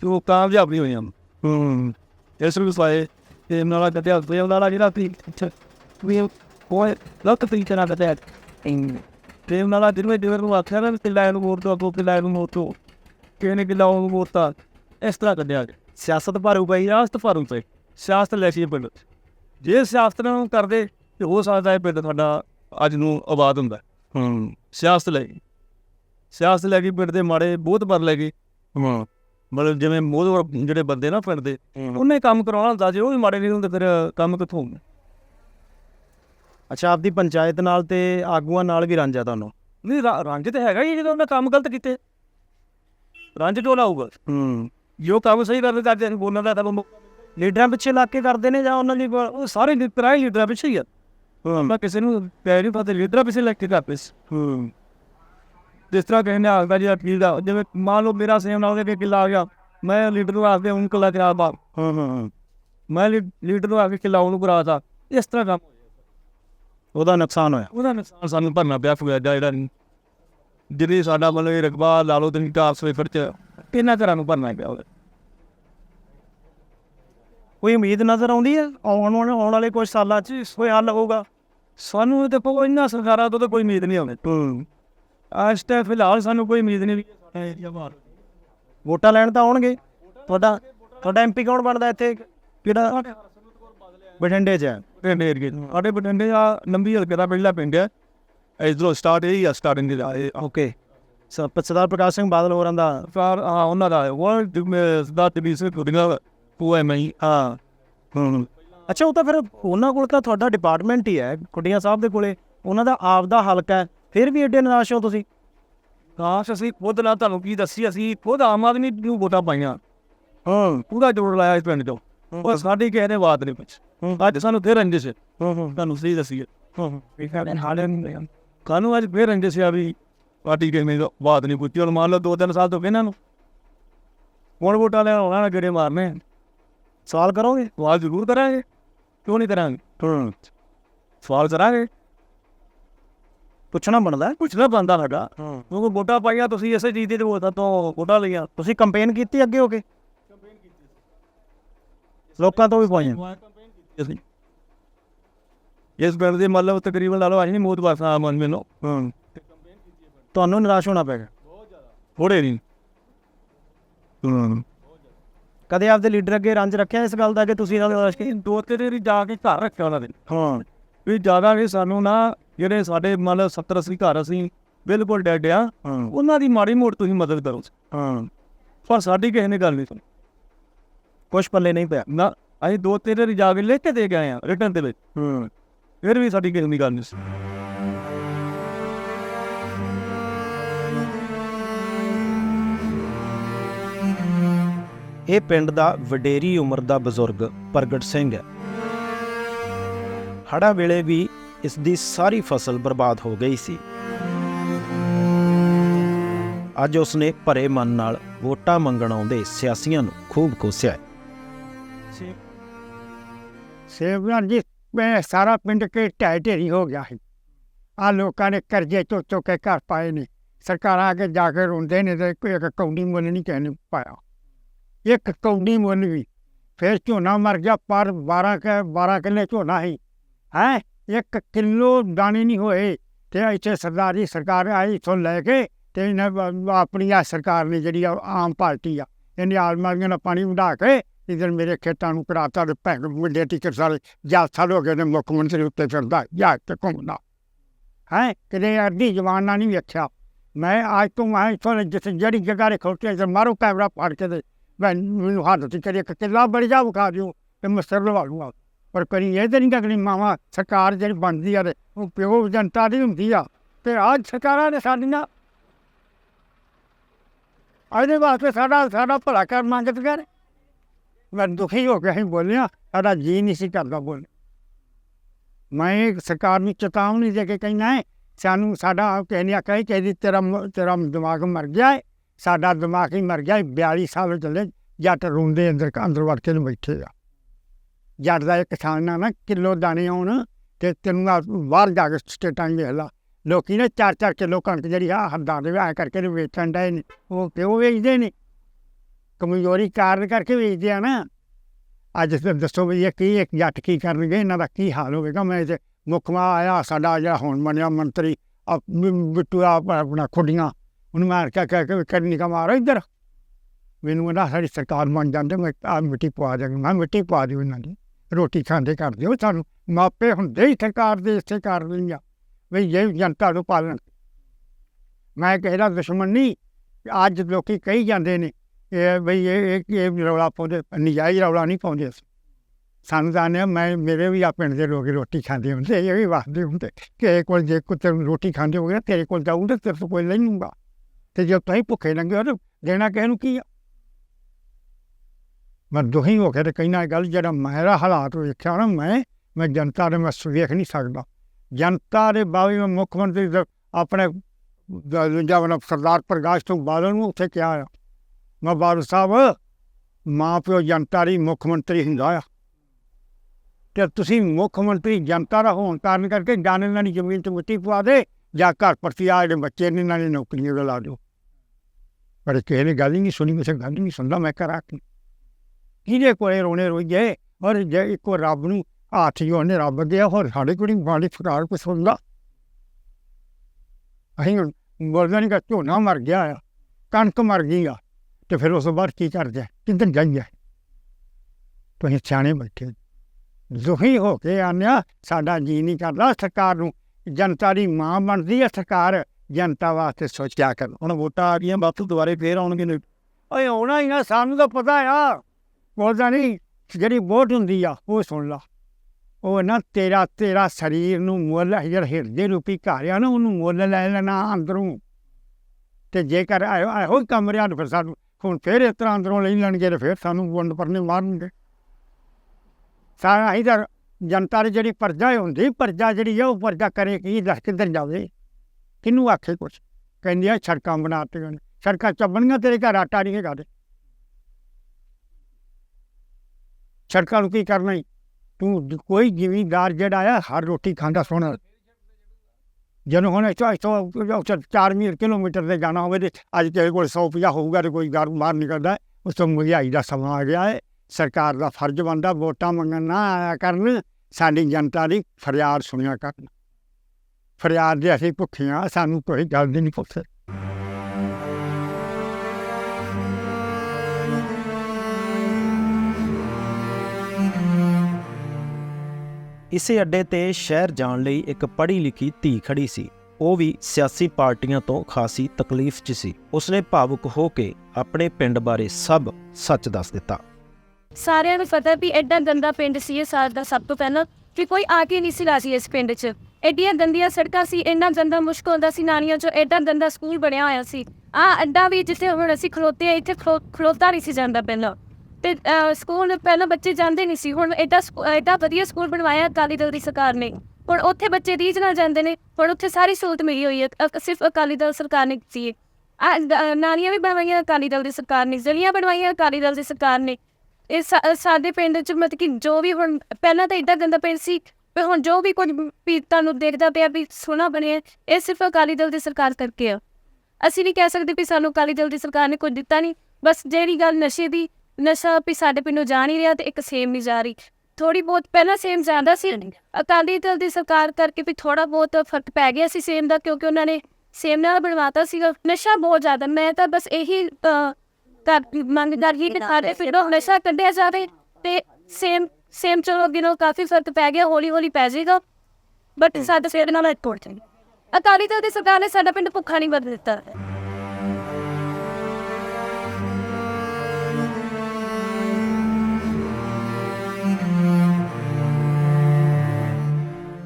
ਤੇ ਉਹ ਕਾਮਯਾਬ ਨਹੀਂ ਹੋਈਆਂ। ਹੂੰ। ਇਸ ਨੂੰ ਸਾਏ ਤੇ ਨਾਲ ਕਹਤੇ ਹੱਥੇ ਉਹਨਾਂ ਜਿਹੜਾ ਸੀ ਵੀ ਕੋਈ ਲੱਕ ਤੀ ਚਨਾ ਕਹਤੇ ਤੇ ਦਾ ਦਿਨ ਵਿੱਚ ਦਿਨ ਨੂੰ ਆਖਿਆ ਨਾ ਤੇ ਲਾਇਨ ਮੋੜ ਤੋਂ ਅੱਗੋਂ ਤੇ ਲਾਇਨ ਮੋੜ ਤੋਂ ਕਿਹਨੇ ਕਿ ਲਾਉਂ ਮੋੜਤਾ ਇਸ ਤਰ੍ਹਾਂ ਕੱਢਿਆ। ਗਿਆ ਸਿਆਸਤ ਭਾਰੂ ਪਈ ਸਿਆਸਤ ਫਾਰੂ ਤੇ ਸਿਆਸਤ ਲੈ ਸੀ ਇਹ ਪਿੰਡ। ਜੇ ਸਿਆਸਤ ਨੂੰ ਕਰਦੇ ਤੇ ਹੋ ਸਕਦਾ ਹੈ ਪਿੰਡ ਤੁਹਾਡਾ ਅੱਜ ਨੂੰ ਆਬਾਦ ਹੁੰਦਾ। ਹੂੰ ਸਿਆਸਤ ਲੈ ਗਈ। ਸਿਆਸਤ ਲੈ ਗਈ ਪਿੰਡ ਦੇ ਮਾੜੇ ਬਹੁਤ ਪਰ ਲੈ ਗਈ ਹਾਂ ਮਤਲਬ ਜਿਵੇਂ ਮੋਹਰ ਜਿਹੜੇ ਬੰਦੇ ਨਾ ਪਿੰਡ ਦੇ ਉਹਨੇ ਕੰਮ ਕਰਾਉਣਾ ਹੁੰਦਾ ਜੇ ਉਹ ਵੀ ਮਾੜੇ ਨਹੀਂ ਹੁੰਦੇ ਫਿਰ ਕੰਮ ਕਿੱਥੋਂ ਹੋਣਾ? ਅੱਛਾ ਆਪਦੀ ਪੰਚਾਇਤ ਨਾਲ ਤੇ ਆਗੂਆਂ ਨਾਲ ਵੀ ਰਾਂਝਾ ਤੁਹਾਨੂੰ? ਨਹੀਂ ਰਾ- ਰੰਜ ਤੇ ਹੈਗਾ ਹੀ ਜਦੋਂ ਉਹਨੇ ਕੰਮ ਗਲਤ ਕੀਤੇ। ਰੰਜ ਕਿਉਂ ਲਾਊਗਾ ਹੂੰ। ਜੋ ਕੰਮ ਸਹੀ ਕਰਦੇ ਕਰਦੇ ਬੋਲਣ ਦਾ ਤਾਂ ਲੀਡਰਾਂ ਪਿੱਛੇ ਲੱਗ ਕੇ ਕਰਦੇ ਨੇ ਜਾਂ ਉਹਨਾਂ ਦੀ ਉਹ ਸਾਰੇ ਲੀਡਰਾਂ ਹੀ ਲੀਡਰਾਂ ਪਿੱਛੇ ਹੀ ਆ। ਮੈਂ ਕਿਸੇ ਨੂੰ ਪੈ ਨਹੀਂ ਪਤਾ ਲੀਡਰਾਂ ਪਿੱਛੇ ਲੱਗ ਕੇ ਕਰਦੇ ਹੂੰ। ਜਿਸ ਤਰ੍ਹਾਂ ਕਹਿੰਦੇ ਆਖਦਾ ਜੀ ਠੀਕ ਆ ਜਿਵੇਂ ਮੰਨ ਲਓ ਮੇਰਾ ਸੇਮ ਨਾਲ ਅੱਗੇ ਕਿੱਲਾ ਆ ਗਿਆ ਮੈਂ ਲੀਡਰ ਨੂੰ ਆਖਦੇ ਉਹਨੂੰ ਕਿੱਲਾ ਕਰਾ ਬਾ ਹੂੰ ਹੂੰ ਮੈਂ ਲੀਡਰ ਨੂੰ ਆ ਕੇ ਕਿੱਲਾ ਉਹਨੂੰ ਕਰਾਤਾ ਇਸ ਤਰ੍ਹਾਂ ਕੰਮ ਉਹਦਾ ਨੁਕਸਾਨ ਹੋਇਆ। ਉਹਦਾ ਨੁਕਸਾਨ ਸਾਨੂੰ ਭਰਨਾ ਪਿਆ ਫਿਰ ਜਿਹੜਾ ਜਿਹੜੀ ਸਾਡਾ ਮਤਲਬ ਇਹ ਰਕਬਾ ਲਾ ਲਓ ਤੇ ਕਾਸ ਵੇ ਫਿਰ ਚ ਕਿੰਨਾ ਤਰ੍ਹਾਂ ਨੂੰ ਭਰਨਾ ਪਿਆ ਉਹਦਾ। ਕੋਈ ਉਮੀਦ ਨਜ਼ਰ ਆਉਂਦੀ ਹੈ? ਆਉਣ ਵਾਲੇ ਆਉਣ ਵਾਲੇ ਕੁਝ ਸਾਲਾਂ 'ਚ ਕੋਈ ਹੱਲ ਹੋਊਗਾ। ਸਾਨੂੰ ਤੇ ਕੋਈ ਇੰਨਾ ਸਰਕਾਰਾਂ ਤੋਂ ਤਾਂ ਕੋਈ ਉਮੀਦ ਨਹੀਂ ਆਉਂਦੀ। ਅੱਜ ਤੱਕ ਫਿਲਹਾਲ ਸਾਨੂੰ ਕੋਈ ਉਮੀਦ ਨਹੀਂ ਵੀ ਸਾਡਾ ਏਰੀਆ ਬਾਹਰ। ਵੋਟਾਂ ਲੈਣ ਤਾਂ ਆਉਣਗੇ। ਤੁਹਾਡਾ ਤੁਹਾਡਾ ਐਮਪੀ ਕੌਣ ਬਣਦਾ ਇੱਥੇ? ਕਿਹੜਾ? ਬਠਿੰਡੇ 'ਚ ਹੈ। ਬਠਿੰਡੇ ਏਰੀਏ। ਸਾਡੇ ਬਠਿੰਡੇ ਆ ਲੰਬੀ ਹਲਕੇ ਦਾ ਪਹਿਲਾ ਪਿੰਡ ਹੈ। ਇਧਰੋਂ ਸਟਾਰਟ ਇਹ ਹੀ ਆ ਸਟਾਰਟਿੰਗ ਦੇ ਓਕੇ ਸਰਦਾਰ ਪ੍ਰਕਾਸ਼ ਸਿੰਘ ਬਾਦਲ ਹੋਰਾਂ ਦਾ। ਫਾਰ ਹਾਂ ਉਹਨਾਂ ਦਾ। ਵਰਲਡ ਦਾ ਟੀਵੀ ਸੇ ਕੁੜੀਆਂ ਪੂਆ ਮੈਂ ਹਾਂ। ਅੱਛਾ ਉਹ ਤਾਂ ਫਿਰ ਉਹਨਾਂ ਕੋਲ ਤਾਂ ਤੁਹਾਡਾ ਡਿਪਾਰਟਮੈਂਟ ਹੀ ਹੈ ਕੁੜੀਆਂ ਸਾਹਿਬ ਦੇ ਕੋਲੇ। ਉਹਨਾਂ ਦਾ ਆਪ ਦਾ ਹਲਕਾ ਹੈ ਫਿਰ ਵੀ ਐਡੇ ਨਿਰਾਸ਼ ਹੋ ਤੁਸੀਂ? ਕਾਸ਼ ਅਸੀਂ ਖੁਦ ਨਾਲ ਤੁਹਾਨੂੰ ਕੀ ਦੱਸੀ ਅਸੀਂ ਖੁਦ ਆਮ ਆਦਮੀ ਨੂੰ ਵੋਟਾਂ ਪਾਈਆਂ। ਹੂੰ। ਪੂਰਾ ਜੋੜ ਲਾਇਆ ਇਸ ਪਿੰਡ ਤੋਂ। ਉਹ ਸਾਡੀ ਕਿਸੇ ਨੇ ਬਾਤ ਨਹੀਂ ਪੁੱਛ। ਅੱਜ ਸਾਨੂੰ ਫਿਰ ਰੰਜਿਸ਼ ਹੈ। ਹੂੰ ਹੂੰ। ਤੁਹਾਨੂੰ ਸਹੀ ਦੱਸੀਏ। ਹੂੰ ਵੀ ਸਾਡੇ ਹਾਲੇ ਨਹੀਂ ਕਾਨੂੰ ਅੱਜ ਫਿਰ ਰੰਜਿਸ਼ ਆ ਵੀ ਪਾਰਟੀ ਕਿਸੇ ਨੇ ਬਾਤ ਨਹੀਂ ਪੁੱਛੀ। ਹੁਣ ਮੰਨ ਲਓ ਦੋ ਤਿੰਨ ਸਾਲ ਤੋਂ ਇਹਨਾਂ ਨੂੰ। ਹੁਣ ਵੋਟਾਂ ਲੈਣ ਆਉਣਾ ਨਾ ਗੇੜੇ ਮਾਰਨੇ। ਸਵਾਲ ਕਰੋਗੇ? ਸਵਾਲ ਜ਼ਰੂਰ ਕਰਾਂਗੇ। ਕਿਉਂ ਨਹੀਂ ਕਰਾਂਗੇ? ਹੂੰ ਸਵਾਲ ਕਰਾਂਗੇ। ਪੁੱਛਣਾ ਬਣਦਾ। ਪੁੱਛਣਾ ਬੰਦਾ ਸਾਡਾ। ਕਿਉਂਕਿ ਵੋਟਾਂ ਪਾਈਆਂ ਤੁਸੀਂ ਇਸੇ ਚੀਜ਼ ਦੀ ਵੋਟਾਂ ਤੋਂ ਵੋਟਾਂ ਲਈਆਂ। ਤੁਸੀਂ ਕੰਪੇਨ ਕੀਤੀ ਅੱਗੇ ਹੋ ਕੇ? ਲੋਕਾਂ ਤੋਂ ਵੀ ਪਾਈਆਂ। ਅਸੀਂ। ਇਸ ਪਿੰਡ ਦੇ ਮਤਲਬ ਤਕਰੀਬਨ ਲਾ ਲਓ ਅੱਜ ਨਹੀਂ ਮੋਤ ਵਾਸਾ ਮਨ ਮੈਨੂੰ। ਹੂੰ। ਤੁਹਾਨੂੰ ਨਿਰਾਸ਼ ਹੋਣਾ ਪੈਗਾ ਥੋੜੇ ਨਹੀਂ। ਕਦੇ ਆਪਦੇ ਲੀਡਰ ਅੱਗੇ ਰੰਜ ਰੱਖਿਆ ਇਸ ਗੱਲ ਦਾ ਕਿ ਤੁਸੀਂ ਇਹਨਾਂ ਦੇ ਨਿਰਾਸ਼ ਕੀ ਦੋ ਤਿੰਨ ਵਾਰੀ ਜਾ ਕੇ ਘਰ ਰੱਖਿਆ ਉਹਨਾਂ ਦੇ। ਹਾਂ। ਵੀ ਜ਼ਿਆਦਾ ਨਹੀਂ ਸਾਨੂੰ ਨਾ ਜਿਹੜੇ ਸਾਡੇ ਮੰਨ ਲਓ 70 80 ਘਰ ਅਸੀਂ ਬਿਲਕੁਲ ਡੈਡ ਆ ਉਹਨਾਂ ਦੀ ਮਾੜੀ ਮੋੜ ਤੁਸੀਂ ਮਦਦ ਕਰੋ। ਹਾਂ। ਪਰ ਸਾਡੀ ਕਿਸੇ ਨੇ ਗੱਲ ਨਹੀਂ ਸੁਣੀ। ਕੁਛ ਪੱਲੇ ਨਹੀਂ ਪਿਆ। ਨਾ ਅਸੀਂ ਦੋ ਤਿੰਨ ਵਾਰੀ ਜਾ ਕੇ ਦੇ ਆਏ ਆ ਰਿਟਰਨ ਦੇ ਵਿੱਚ। ਹੂੰ। ਫਿਰ ਵੀ ਸਾਡੀ ਕਿਸੇ ਦੀ ਗੱਲ ਨਹੀਂ ਸੀ ਇਹ ਪਿੰਡ ਦਾ ਵਡੇਰੀ ਉਮਰ ਦਾ ਬਜ਼ੁਰਗ ਪ੍ਰਗਟ ਸਿੰਘ ਹੈ। ਹੜਾ ਵੇਲੇ ਵੀ ਇਸ ਦੀ ਸਾਰੀ ਫਸਲ ਬਰਬਾਦ ਹੋ ਗਈ ਸੀ। ਅੱਜ ਉਸਨੇ ਭਰੇ ਮਨ ਨਾਲ ਵੋਟਾਂ ਮੰਗਣ ਆਉਂਦੇ ਸਿਆਸੀਆਂ ਨੂੰ ਖੂਬ ਕੋਸਿਆ ਹੈ। ਜੀ, ਮੈਂ ਸਾਰਾ ਪਿੰਡ ਕੇ ਢਹਿ ਢੇਰੀ ਹੋ ਗਿਆ ਸੀ। ਆ ਲੋਕਾਂ ਨੇ ਕਰਜ਼ੇ ਚੁੱਕ ਚੁੱਕ ਕੇ ਘਰ ਪਾਏ ਨੇ। ਸਰਕਾਰਾਂ ਅੱਗੇ ਜਾ ਕੇ ਰੋਂਦੇ ਨੇ ਤੇ ਕੋਈ ਇੱਕ ਕੌਡੀ ਮੁੱਲ ਨਹੀਂ ਕਹਿਣ ਪਾਇਆ। ਇੱਕ ਕੌਡੀ ਮੁੱਲ ਵੀ। ਫਿਰ ਝੋਨਾ ਮਰ ਗਿਆ, ਪਰ 12 ਕੇ 12 ਕਿੱਲੇ ਝੋਨਾ ਸੀ। ਹੈ? ਇੱਕ ਕਿਲੋ ਦਾਣੇ ਨਹੀਂ ਹੋਏ। ਤੇ ਇੱਥੇ ਸਰਦਾਰੀ ਸਰਕਾਰ ਆਈ ਇੱਥੋਂ ਲੈ ਕੇ ਤੇ ਇਹਨੇ ਆਪਣੀ ਆ ਸਰਕਾਰ ਨੇ ਜਿਹੜੀ ਆ, ਆਮ ਪਾਰਟੀ ਆ, ਇਹਨੇ ਆਲਮਾਰੀਆਂ ਦਾ ਪਾਣੀ ਵਢਾ ਕੇ ਇਧਰ ਮੇਰੇ ਖੇਤਾਂ ਨੂੰ ਕਰਾਤਾ ਤੇ ਭੈਣ ਮੁੰਡੇ ਟੀਚਰ ਸਾਰੇ ਜਾਲਸਾ ਹੋ ਗਏ ਨੇ ਮੁੱਖ ਮੰਤਰੀ ਉੱਤੇ ਫਿਰਦਾ, ਜਾ ਕੇ ਘੁੰਮਦਾ। ਹੈ? ਕਿਤੇ ਅੱਧੀ ਜਵਾਨਾ ਨਹੀਂ ਵੇਖਿਆ। ਮੈਂ ਅੱਜ ਤੋਂ ਮੈਂ ਇੱਥੋਂ ਜਿੱਥੇ ਜਿਹੜੀ ਜਗ੍ਹਾ ਰੇ ਖੋਟੇ ਤੇ ਮਾਰੋ ਕੈਮਰਾ ਫੜ ਕੇ ਤੇ ਮੈਂ ਮੈਨੂੰ ਹੱਥ ਤੇ ਕਰੀ ਇੱਕ ਕਿੱਲਾ ਬੜੀ ਜਾ ਵਿਖਾ ਦਿਓ ਤੇ ਮੈਂ ਲਵਾ ਲੂੰਗਾ। ਪਰ ਕਰੀ ਇਹ ਤੇ ਨਹੀਂ ਕਿ ਅਗਲੀ ਮਾਵਾ, ਸਰਕਾਰ ਜਿਹੜੀ ਬਣਦੀ ਆ ਤੇ ਉਹ ਪਿਓ ਜਨਤਾ ਦੀ ਹੁੰਦੀ ਆ। ਤੇ ਅੱਜ ਸਰਕਾਰਾਂ ਨੇ ਸਾਡੀਆਂ ਇਹਦੇ ਵਾਸਤੇ ਸਾਡਾ ਸਾਡਾ ਭਲਾ ਕਰ ਮੰਗਦੀਆਂ ਕਰ ਮੈਂ ਦੁਖੀ ਹੋ ਕੇ ਅਸੀਂ ਬੋਲਿਆ, ਸਾਡਾ ਜੀ ਨਹੀਂ ਸੀ ਕਰਦਾ ਬੋਲ। ਮੈਂ ਸਰਕਾਰ ਨੂੰ ਚੇਤਾਵਨੀ ਦੇ ਕੇ ਕਹਿਣਾ ਹੈ, ਸਾਨੂੰ ਸਾਡਾ ਕਹਿੰਦਿਆ ਕਹੇ ਕਿ ਇਹਦੀ ਤੇਰਾ ਮ- ਤੇਰਾ ਦਿਮਾਗ ਮਰ ਗਿਆ ਹੈ। ਸਾਡਾ ਦਿਮਾਗ ਹੀ ਮਰ ਗਿਆ ਹੈ 42 ਸਾਲ ਹੋ ਚੱਲੇ, ਜੱਟ ਰੋਂਦੇ ਅੰਦਰ ਅੰਦਰ ਵੜ ਕੇ ਨੂੰ ਬੈਠੇ ਆ। ਜੱਟ ਦਾ ਇੱਕ ਕਿਸਾਨ ਨਾ ਨਾ ਕਿਲੋ ਦਾਣੇ ਆਉਣ ਤੇ ਤੈਨੂੰ ਬਾਹਰ ਜਾ ਕੇ ਸਟੇਟਾਂ 'ਚ ਵੇਖ ਲਾ। ਲੋਕੀ ਨੇ 4-4 ਕਿਲੋ ਕਣਕ ਜਿਹੜੀ ਆ ਹੱਦਾਂ ਦੇ ਵਿਆਹ ਕਰਕੇ ਤੇ ਵੇਚਣ ਡਏ ਨੇ। ਉਹ ਕਿਉਂ ਵੇਚਦੇ ਨੇ? ਕਮਜ਼ੋਰੀ ਕਾਰਨ ਕਰਕੇ ਵੇਚਦੇ ਆ ਨਾ। ਅੱਜ ਫਿਰ ਦੱਸੋ ਵੀ ਇਹ ਕੀ ਇੱਕ ਜੱਟ ਕੀ ਕਰਨਗੇ? ਇਹਨਾਂ ਦਾ ਕੀ ਹਾਲ ਹੋਵੇਗਾ? ਮੈਂ ਤੇ ਮੁੱਖਵਾ ਆਇਆ, ਸਾਡਾ ਜਿਹੜਾ ਹੁਣ ਬਣਿਆ ਮੰਤਰੀ ਬਿੱਟੂ ਆਪਣਾ ਖੁੱਡੀਆਂ ਉਹਨੂੰ ਮਾਰ ਕੇ ਕਹਿ ਕੇ ਕਰਨੀ ਕਾ ਮਾਰੋ ਇੱਧਰ। ਮੈਨੂੰ ਕਹਿੰਦਾ, ਸਾਡੀ ਸਰਕਾਰ ਮੰਨ ਜਾਂਦੇ, ਮੈਂ ਆ ਮਿੱਟੀ ਪਵਾ ਦਿਆਂਗਾ। ਮੈਂ ਮਿੱਟੀ ਪਵਾ ਦਿਓ ਇਹਨਾਂ ਦੀ, ਰੋਟੀ ਖਾਂਦੇ ਕਰ ਦਿਓ ਸਾਨੂੰ। ਮਾਪੇ ਹੁੰਦੇ ਹੀ ਸਰਕਾਰ ਦੇ ਇਸੇ ਕਰ ਲਈਆਂ ਵੀ ਇਹ ਜਨਤਾ ਨੂੰ ਪਾਲਣ। ਮੈਂ ਕਹਿੰਦਾ ਦਾ ਦੁਸ਼ਮਣ ਨਹੀਂ। ਅੱਜ ਲੋਕੀ ਕਹੀ ਜਾਂਦੇ ਨੇ, ਇਹ ਬਈ ਇਹ ਇਹ ਰੌਲਾ ਪਾਉਂਦੇ, ਨਜਾਇਜ਼ ਰੌਲਾ ਨਹੀਂ ਪਾਉਂਦੇ ਅਸੀਂ। ਸਾਨੂੰ ਤਾਂ ਨੇ ਮੈਂ, ਮੇਰੇ ਵੀ ਆ ਪਿੰਡ ਦੇ ਲੋਕ ਰੋਟੀ ਖਾਂਦੇ ਹੁੰਦੇ, ਇਹ ਵੀ ਵਾਸਦੇ ਹੁੰਦੇ। ਕਿ ਕੋਲ ਜੇ ਕੋਈ ਤੈਨੂੰ ਰੋਟੀ ਖਾਂਦੇ ਹੋਗੇ ਤੇਰੇ ਕੋਲ ਜਾਊਂਗਾ, ਤੇਰੇ ਤੋਂ ਕੋਈ ਲੈ ਲੂੰਗਾ ਤੇ ਜੇ ਤੁਸੀਂ ਭੁੱਖੇ ਲੰਗੇ ਹੋ ਤਾਂ ਦੇਣਾ ਕਿਸੇ ਨੂੰ ਕੀ ਆ? ਮੈਂ ਦੁਖੀ ਹੋ ਕੇ ਤੇ ਕਹਿਣਾ ਇਹ ਗੱਲ ਜਿਹੜਾ ਮੇਰਾ ਹਾਲਾਤ ਵੇਖਿਆ ਨਾ ਮੈਂ ਮੈਂ ਜਨਤਾ ਦੇ ਮੈਂ ਵੇਖ ਨਹੀਂ ਸਕਦਾ। ਜਨਤਾ ਦੇ ਬਾਰੇ ਮੈਂ ਮੁੱਖ ਮੰਤਰੀ ਆਪਣੇ ਜਵਨ ਸਰਦਾਰ ਪ੍ਰਕਾਸ਼ ਤੋਂ ਬਾਦਲ ਨੂੰ ਉੱਥੇ ਕਿਹਾ ਆ। ਮੈਂ ਬਾਦਲ ਸਾਹਿਬ ਮਾਂ ਪਿਓ ਜਨਤਾ ਦੀ ਮੁੱਖ ਮੰਤਰੀ ਹੁੰਦਾ ਆ। ਤੇ ਤੁਸੀਂ ਮੁੱਖ ਮੰਤਰੀ ਜਨਤਾ ਦਾ ਹੋਣ ਕਾਰਨ ਕਰਕੇ ਜਾਣੇ ਇਹਨਾਂ ਦੀ ਜ਼ਮੀਨ ਤੇ ਮਿੱਟੀ ਪਵਾ ਦੇ ਜਾਂ ਘਰ ਪਰਤੀ ਆ ਜਿਹੜੇ ਬੱਚੇ ਨੇ, ਇਹਨਾਂ ਦੀ ਨੌਕਰੀਆਂ ਦਾ ਲਾ ਦਿਓ। ਪਰ ਕਿਸੇ ਨੇ ਗੱਲ ਹੀ ਨਹੀਂ ਸੁਣੀ ਕਿਸੇ ਗੱਲ ਹੀ ਨਹੀਂ ਸੁਣਦਾ ਮੈਂ ਕਰਾਂ ਕੀ ਕਿਹਦੇ ਕੋਲੇ ਰੋਣੇ ਰੋਈਏ ਔਰ ਜੇ ਇੱਕੋ ਰੱਬ ਨੂੰ ਹੱਥ ਹੀ ਉਹਨੇ ਰੱਬ ਦੇ ਹੋਰ ਸਾਡੇ ਕੋਲ ਬਾਣੀ ਫਕਾਰ ਕੁਛ ਹੁੰਦਾ ਅਸੀਂ ਹੁਣ ਬੋਲਦਾ ਨਹੀਂ ਕਿ ਝੋਨਾ ਮਰ ਗਿਆ ਆ ਕਣਕ ਮਰ ਗਈ ਆ ਤੇ ਫਿਰ ਉਸ ਤੋਂ ਬਾਅਦ ਕੀ ਕਰਦੇ ਕਿੰਦਰ ਜਾਈਏ ਤੁਸੀਂ ਸਿਆਣੇ ਬੈਠੇ ਦੁਖੀ ਹੋ ਕੇ ਆਨਿਆ ਸਾਡਾ ਜੀ ਨਹੀਂ ਕਰਦਾ ਸਰਕਾਰ ਨੂੰ ਜਨਤਾ ਦੀ ਮਾਂ ਬਣਦੀ ਹੈ ਸਰਕਾਰ ਜਨਤਾ ਵਾਸਤੇ ਸੋਚਿਆ ਕਰ ਹੁਣ ਵੋਟਾਂ ਆ ਗਈਆਂ, ਬਾਪੂ ਦੁਬਾਰੇ ਫੇਰ ਆਉਣਗੇ ਨੇ ਓਏ, ਆਉਣਾ ਹੀ ਨਾ, ਸਾਨੂੰ ਤਾਂ ਪਤਾ ਆ। ਬੋਲਦਾ ਨਹੀਂ, ਜਿਹੜੀ ਵੋਟ ਹੁੰਦੀ ਆ, ਉਹ ਸੁਣ ਲਾ। ਉਹ ਨਾ ਤੇਰਾ ਤੇਰਾ ਸਰੀਰ ਨੂੰ ਮੁੱਲ ਜਿਹੜਾ ਹਿਰਦੇ ਰੂਪੀ ਘਰ ਆ ਨਾ, ਉਹਨੂੰ ਮੁੱਲ ਲੈ ਲੈਣਾ ਅੰਦਰੋਂ। ਤੇ ਜੇਕਰ ਇਹੋ ਆਇਓ ਕਮਰਿਆਂ ਨੂੰ ਫਿਰ ਸਾਨੂੰ, ਹੁਣ ਫਿਰ ਇਸ ਤਰ੍ਹਾਂ ਅੰਦਰੋਂ ਲੈ ਲੈਣਗੇ ਤੇ ਫਿਰ ਸਾਨੂੰ ਵੰਡ ਪਰਨੇ ਮਾਰਨਗੇ। ਸਾਰਾ ਹੀ ਜਨਤਾ ਦੀ ਜਿਹੜੀ ਪਰਜਾ ਹੁੰਦੀ, ਪਰਜਾ ਜਿਹੜੀ ਆ, ਉਹ ਪਰਜਾ ਕਰੇ ਕੀ, ਦੱਸ ਕਿੱਧਰ ਜਾਵੇ। ਕਿਹਨੂੰ ਆਖੇ ਕੁਛ? ਕਹਿੰਦੀ ਆ ਸੜਕਾਂ ਬਣਾਤੀਆਂ ਨੇ। ਸੜਕਾਂ ਚੱਬਣੀਆਂ ਤੇਰੇ ਘਰ, ਆਟਾ ਨਹੀਂ ਹੈਗਾ ਤੇ। ਸੜਕਾਂ ਨੂੰ ਕੀ ਕਰਨਾ ਈ? ਤੂੰ ਕੋਈ ਜ਼ਿਮੀਂਦਾਰ ਜਿਹੜਾ ਆ, ਹਰ ਰੋਟੀ ਖਾਂਦਾ ਸੋਹਣਾ। ਜਦੋਂ ਹੁਣ ਇੱਥੋਂ ਇੱਥੋਂ 4 ਮੀਲ ਕਿਲੋਮੀਟਰ ਤੇ ਜਾਣਾ ਹੋਵੇ ਤੇ ਅੱਜ ਤੇਰੇ ਕੋਲ 100 ਰੁਪਇਆ ਹੋਊਗਾ ਤੇ ਕੋਈ ਘਰ ਬਾਹਰ ਨਿਕਲਦਾ ਉਸ ਤੋਂ ਮਹਿੰਗਾਈ ਦਾ ਸਮਾਂ ਆ ਗਿਆ ਹੈ। ਸਰਕਾਰ ਦਾ ਫਰਜ਼ ਬਣਦਾ, ਵੋਟਾਂ ਮੰਗਣ ਨਾ ਆਇਆ ਕਰਨ, ਸਾਡੀ ਜਨਤਾ ਦੀ ਫਰਿਆਦ ਸੁਣਿਆ ਕਰਨ। ਫਰਿਆਦ ਦੇ ਅਸੀਂ ਭੁੱਖੇ ਸਾਨੂੰ ਕੋਈ ਗੱਲ ਦੀ ਨਹੀਂ ਪੁੱਛ ਇਸੇ ਅੱਡੇ ਤੇ ਸ਼ਹਿਰ ਜਾਣ ਲਈ ਇੱਕ ਪੜ੍ਹੀ ਲਿਖੀ ਧੀ ਖੜੀ ਸੀ। ਉਹ ਵੀ ਸਿਆਸੀ ਪਾਰਟੀਆਂ ਤੋਂ ਖਾਸੀ ਤਕਲੀਫ 'ਚ ਸੀ। ਉਸਨੇ ਭਾਵੁਕ ਹੋ ਕੇ ਆਪਣੇ ਪਿੰਡ ਬਾਰੇ ਸਭ ਸੱਚ ਦੱਸ ਦਿੱਤਾ। ਸਾਰਿਆਂ ਨੂੰ ਪਤਾ ਵੀ ਐਡਾ ਗੰਦਾ ਪਿੰਡ ਸੀ ਇਹ ਸਾਲ ਦਾ ਸਭ ਤੋਂ ਪਹਿਲਾਂ ਕਿ ਕੋਈ ਆ ਕੇ ਨਹੀਂ ਸੀ ਰਾਜੀ ਇਸ ਪਿੰਡ 'ਚ। ਐਡੀਆਂ ਗੰਦੀਆਂ ਸੜਕਾਂ ਸੀ ਇੰਨਾ ਗੰਦਾ ਮੁਸ਼ਕ ਹੁੰਦਾ ਸੀ ਨਾਲੀਆਂ ਚੋਂ ਐਡਾ ਗੰਦਾ ਸਕੂਲ ਬਣਿਆ ਹੋਇਆ ਸੀ। ਆ ਅੱਡਾ ਵੀ ਜਿੱਥੇ ਹੁਣ ਅਸੀਂ ਖਲੋਤੇ ਆ ਇੱਥੇ ਖਲੋ- ਖਲੋਤਾ ਨਹੀਂ ਸੀ ਜਾਂਦਾ ਪਹਿਲਾਂ। ਤੇ ਅਹ, ਸਕੂਲ ਪਹਿਲਾਂ ਬੱਚੇ ਜਾਂਦੇ ਨਹੀਂ ਸੀ ਹੁਣ ਐਡਾ ਸਕੂ- ਐਡਾ ਵਧੀਆ ਸਕੂਲ ਬਣਵਾਇਆ ਅਕਾਲੀ ਦਲ ਦੀ ਸਰਕਾਰ ਨੇ। ਹੁਣ ਉੱਥੇ ਬੱਚੇ ਰੀਝ ਨਾਲ ਜਾਂਦੇ ਨੇ ਹੁਣ ਉੱਥੇ ਸਾਰੀ ਸਹੂਲਤ ਮਿਲੀ ਹੋਈ ਹੈ ਅਕ- ਸਿਰਫ ਅਕਾਲੀ ਦਲ ਸਰਕਾਰ ਨੇ ਕੀਤੀ ਹੈ। ਆ ਦ- ਨਾਲੀਆਂ ਵੀ ਬਣਵਾਈਆਂ ਅਕਾਲੀ ਦਲ ਦੀ ਸਰਕਾਰ ਨੇ ਗਲੀਆਂ ਬਣਵਾਈਆਂ ਅਕਾਲੀ ਦਲ ਦੀ ਸਰਕਾਰ ਨੇ। ਇਹ ਸਾ- ਸਾਡੇ ਪਿੰਡ ਚ ਮਤਲਬ ਕਿ ਜੋ ਵੀ ਹੁਣ ਪਹਿਲਾਂ ਤਾਂ ਏਡਾ ਗੰਦਾ ਪਿੰਡ ਸੀ ਪਰ ਹੁਣ ਜੋ ਵੀ ਕੁਝ ਵੀ ਤੁਹਾਨੂੰ ਦੇਖਦਾ ਪਿਆ ਵੀ ਸੋਹਣਾ ਬਣਿਆ ਇਹ ਸਿਰਫ ਅਕਾਲੀ ਦਲ ਦੀ ਸਰਕਾਰ ਕਰਕੇ ਆ। ਅਸੀਂ ਨਹੀਂ ਕਹਿ ਸਕਦੇ ਵੀ ਸਾਨੂੰ ਅਕਾਲੀ ਦਲ ਦੀ ਸਰਕਾਰ ਨੇ ਕੁਝ ਦਿੱਤਾ ਨਹੀਂ। ਬਸ ਜਿਹੜੀ ਗੱਲ ਨਸ਼ੇ ਦੀ ਨਸ਼ਾ ਵੀ ਸਾਡੇ ਪਿੰਡੋਂ ਜਾ ਨਹੀਂ ਰਿਹਾ ਤੇ ਇੱਕ ਸੇਮ ਨਹੀਂ ਜਾ ਰਹੀ। ਥੋੜੀ ਬਹੁਤ ਪਹਿਲਾਂ ਸੇਮ ਜ਼ਿਆਦਾ ਸੀ। ਅਕਾਲੀ ਦਲ ਦੀ ਸਰਕਾਰ ਕਰਕੇ ਵੀ ਥੋੜਾ ਬਹੁਤ ਫ਼ਰਕ ਪੈ ਗਿਆ ਸੀ ਸੇਮ ਦਾ ਕਿਉਂਕਿ ਉਹਨਾਂ ਨੇ ਸੇਮ ਨਾਲ ਬਣਵਾਤਾ ਸੀਗਾ। ਨਸ਼ਾ ਬਹੁਤ ਜ਼ਿਆਦਾ ਮੈਂ ਤਾਂ ਬਸ ਇਹੀ ਕਰ ਮੰਗਦਾਰ ਹੀ ਕਿ ਸਾਡੇ ਪਿੰਡੋਂ ਨਸ਼ਾ ਕੱਢਿਆ ਜਾਵੇ ਤੇ ਸੇਮ ਸੇਮ ਚਲੋ ਅੱਗੇ ਨਾਲੋਂ ਕਾਫੀ ਫ਼ਰਕ ਪੈ ਗਿਆ ਹੌਲੀ ਹੌਲੀ ਪੈ ਜਾਏਗਾ ਬਟ ਸਾਡੇ ਸਿਰ ਨਾਲ ਇੱਕ ਟੁੱਟ ਜਾਏਗਾ ਅਕਾਲੀ ਦਲ ਦੀ ਸਰਕਾਰ ਨੇ ਸਾਡਾ ਪਿੰਡ ਭੁੱਖਾ ਨਹੀਂ ਮਰਨ ਦਿੱਤਾ।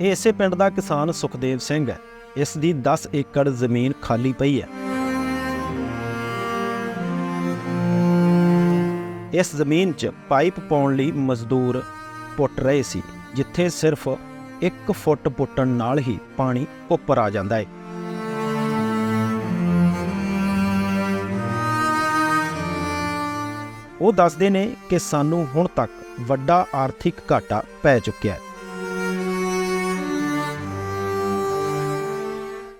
ਇਹ ਇਸੇ ਪਿੰਡ ਦਾ ਕਿਸਾਨ ਸੁਖਦੇਵ ਸਿੰਘ ਹੈ। ਇਸ ਦੀ 10 ਏਕੜ ਜ਼ਮੀਨ ਖਾਲੀ ਪਈ ਹੈ। ਇਸ ਜ਼ਮੀਨ 'ਚ ਪਾਈਪ ਪਾਉਣ ਲਈ ਮਜ਼ਦੂਰ ਪੁੱਟ ਰਹੇ ਸੀ ਜਿੱਥੇ ਸਿਰਫ 1 ਫੁੱਟ ਪੁੱਟਣ ਨਾਲ ਹੀ ਪਾਣੀ ਉੱਪਰ ਆ ਜਾਂਦਾ ਹੈ ਉਹ ਦੱਸਦੇ ਨੇ ਕਿ ਸਾਨੂੰ ਹੁਣ ਤੱਕ ਵੱਡਾ ਆਰਥਿਕ ਘਾਟਾ ਪੈ ਚੁੱਕਿਆ ਹੈ।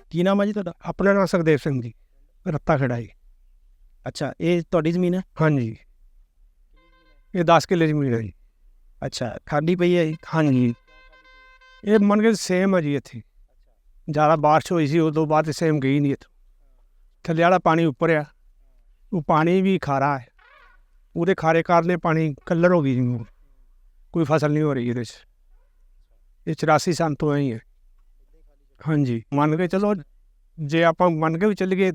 ਕੀ ਨਾਮ ਹੈ ਜੀ ਤੁਹਾਡਾ? ਆਪਣਾ ਨਾਮ ਸੁਖਦੇਵ ਸਿੰਘ ਜੀ ਰੱਤਾ ਖੜਾ ਜੀ। ਅੱਛਾ ਇਹ ਤੁਹਾਡੀ ਜ਼ਮੀਨ ਹੈ? ਹਾਂਜੀ। ਇਹ 10 ਕਿੱਲੇ ਜ਼ਮੀਨ ਹੈ ਜੀ। ਅੱਛਾ ਖਾਲੀ ਪਈ ਹੈ ਜੀ ਹਾਂਜੀ ਇਹ ਮੰਨ ਕੇ ਸੇਮ ਹੈ ਜੀ ਇੱਥੇ। ਜ਼ਿਆਦਾ ਬਾਰਿਸ਼ ਹੋਈ ਸੀ ਉਸ ਤੋਂ ਬਾਅਦ ਸੇਮ ਗਈ ਨਹੀਂ ਇੱਥੋਂ। ਥੱਲੇ ਵਾਲਾ ਪਾਣੀ ਉੱਪਰ ਆ। ਉਹ ਪਾਣੀ ਵੀ ਖਾਰਾ ਹੈ। ਉਹਦੇ ਖਾਰੇ ਕਾਰਲੇ ਪਾਣੀ ਕਲਰ ਹੋ ਗਈ ਜੀ ਕੋਈ ਫਸਲ ਨਹੀਂ ਹੋ ਰਹੀ ਇਹਦੇ 'ਚ। ਇਹ 84 ਸਾਲ ਤੋਂ ਹੀ ਹੈ। ਹਾਂਜੀ। ਮੰਨ ਕੇ ਚਲੋ, ਜੇ ਆਪਾਂ ਮੰਨ ਕੇ ਵੀ ਚੱਲੀਏ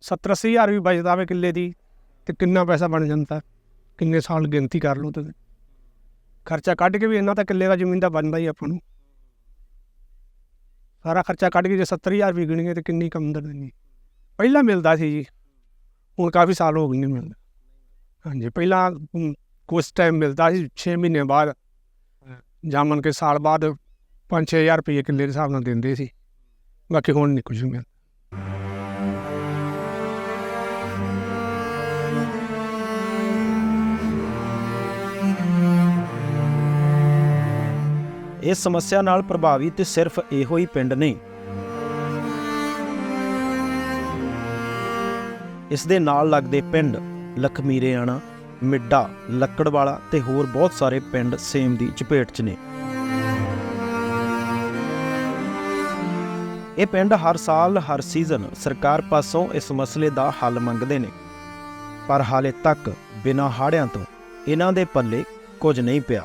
70 ਅੱਸੀ ਹਜ਼ਾਰ ਵੀ ਬਚਦਾ ਵੇ ਕਿੱਲੇ ਦੀ, ਤੇ ਕਿੰਨਾ ਪੈਸਾ ਬਣ ਜਾਂਦਾ? ਕਿੰਨੇ ਸਾਲ ਗਿਣਤੀ ਕਰ ਲਓ ਤੁਸੀਂ। ਖਰਚਾ ਕੱਢ ਕੇ ਵੀ ਇੰਨਾ ਤਾਂ ਕਿੱਲੇ ਦਾ ਜ਼ਮੀਨ ਦਾ ਬਣਦਾ ਹੀ ਆਪਾਂ ਨੂੰ। ਸਾਰਾ ਖਰਚਾ ਕੱਢ ਕੇ ਜੇ 70000 ਵੀ ਗਿਣੀਏ ਤੇ ਕਿੰਨੀ ਕਮ ਆਮਦਨ ਨਹੀਂ ਪਹਿਲਾਂ ਮਿਲਦਾ ਸੀ ਜੀ ਹੁਣ ਕਾਫੀ ਸਾਲ ਹੋ ਗਏ ਨਹੀਂ ਮਿਲਦਾ ਹਾਂਜੀ ਪਹਿਲਾਂ ਹਮ, ਕੁਛ ਟਾਈਮ ਮਿਲਦਾ ਸੀ 6 ਮਹੀਨੇ ਬਾਅਦ ਜਾਮਨ ਕੇ ਸਾਲ ਬਾਅਦ 5-6000 ਰੁਪਏ ਕਿੱਲੇ ਦੇ ਹਿਸਾਬ ਨਾਲ ਦਿੰਦੇ ਸੀ। ਬਾਕੀ ਹੁਣ ਨਹੀਂ ਕੁਝ ਮਿਲਦਾ। ਇਸ ਸਮੱਸਿਆ ਨਾਲ ਪ੍ਰਭਾਵਿਤ ਸਿਰਫ ਇਹੋ ਹੀ ਪਿੰਡ ਨਹੀਂ। ਇਸ ਦੇ ਨਾਲ ਲੱਗਦੇ ਪਿੰਡ ਲਖਮੀਰੇਆਣਾ ਮਿੱਡਾ, ਲੱਕੜਵਾਲਾ ਤੇ ਹੋਰ ਬਹੁਤ ਸਾਰੇ ਪਿੰਡ ਸੇਮ ਦੀ ਚਪੇਟ 'ਚ ਨੇ। ਇਹ ਪਿੰਡ ਹਰ ਸਾਲ, ਹਰ ਸੀਜ਼ਨ ਸਰਕਾਰ ਪਾਸੋਂ ਇਸ ਮਸਲੇ ਦਾ ਹੱਲ ਮੰਗਦੇ ਨੇ। ਪਰ ਹਾਲੇ ਤੱਕ ਬਿਨਾਂ ਹਾੜਿਆਂ ਤੋਂ ਇਹਨਾਂ ਦੇ ਪੱਲੇ ਕੁਝ ਨਹੀਂ ਪਿਆ।